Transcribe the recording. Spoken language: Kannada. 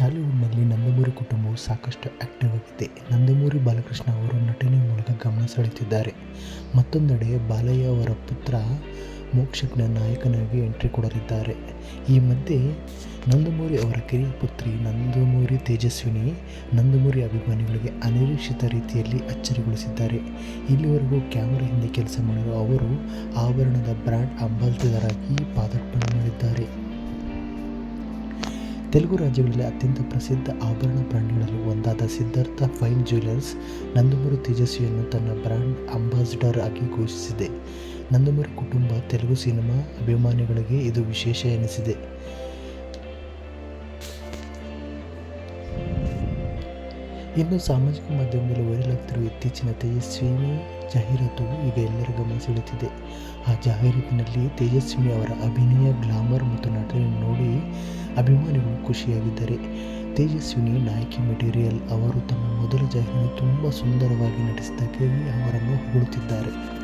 ಟಾಲಿವುಡ್ನಲ್ಲಿ ನಂದಮೂರಿ ಕುಟುಂಬವು ಸಾಕಷ್ಟು ಆಕ್ಟಿವ್ ಆಗಿದೆ. ನಂದಮೂರಿ ಬಾಲಕೃಷ್ಣ ಅವರು ನಟನೆ ಮೂಲಕ ಗಮನ ಸೆಳೆಯುತ್ತಿದ್ದಾರೆ. ಮತ್ತೊಂದೆಡೆ ಬಾಲಯ್ಯ ಅವರ ಪುತ್ರ ಮೋಕ್ಷಜ್ಞ ನಾಯಕನಾಗಿ ಎಂಟ್ರಿ ಕೊಡಲಿದ್ದಾರೆ. ಈ ಮಧ್ಯೆ ನಂದಮೂರಿ ಅವರ ಕಿರಿಯ ಪುತ್ರಿ ನಂದಮೂರಿ ತೇಜಸ್ವಿನಿ ನಂದಮೂರಿ ಅಭಿಮಾನಿಗಳಿಗೆ ಅನಿರೀಕ್ಷಿತ ರೀತಿಯಲ್ಲಿ ಅಚ್ಚರಿಗೊಳಿಸಿದ್ದಾರೆ. ಇಲ್ಲಿವರೆಗೂ ಕ್ಯಾಮರಾ ಹಿಂದೆ ಕೆಲಸ ಮಾಡಿರುವ ಅವರು ಆಭರಣದ ಬ್ರ್ಯಾಂಡ್ ಆಗಿ ಪಾದಾರ್ಪಣೆ ಮಾಡಿದ್ದಾರೆ. ತೆಲುಗು ರಾಜ್ಯಗಳಲ್ಲಿ ಅತ್ಯಂತ ಪ್ರಸಿದ್ಧ ಆಭರಣ ಬ್ರ್ಯಾಂಡ್ಗಳಲ್ಲಿ ಒಂದಾದ ಸಿದ್ಧಾರ್ಥ ಫೈನ್ ಜ್ಯುವೆಲರ್ಸ್ ನಂದಮೂರು ತೇಜಸ್ವಿಯನ್ನು ತನ್ನ ಬ್ರ್ಯಾಂಡ್ ಅಂಬಾಸಿಡರ್ ಆಗಿ ಘೋಷಿಸಿದೆ. ನಂದಮೂರು ಕುಟುಂಬ ತೆಲುಗು ಸಿನಿಮಾ ಅಭಿಮಾನಿಗಳಿಗೆ ಇದು ವಿಶೇಷ ಎನಿಸಿದೆ. ಇನ್ನು ಸಾಮಾಜಿಕ ಮಾಧ್ಯಮದಲ್ಲಿ ವೈರಲ್ ಆಗ್ತಿರುವ ಇತ್ತೀಚಿನ ತೇಜಸ್ವಿನಿ ಜಾಹೀರಾತು ಈಗ ಎಲ್ಲರ ಗಮನ ಸೆಳೆಯುತ್ತಿದೆ ಆ ಜಾಹೀರಾತಿನಲ್ಲಿ ತೇಜಸ್ವಿನಿ ಅವರ ಅಭಿನಯ, ಗ್ಲಾಮರ್ ಮತ್ತು ನಟನೆಯನ್ನು ನೋಡಿ ಅಭಿಮಾನಿಗಳು ಖುಷಿಯಾಗಿದ್ದಾರೆ. ತೇಜಸ್ವಿನಿ ನಾಯಕಿ ಮೆಟೀರಿಯಲ್ ಅವರು ತಮ್ಮ ಮೊದಲ ಜಾಹೀರಾತು ತುಂಬ ಸುಂದರವಾಗಿ ನಟಿಸಿದ್ದಕ್ಕಾಗಿ ಅವರನ್ನು ಹೊಗಳುತ್ತಿದ್ದಾರೆ.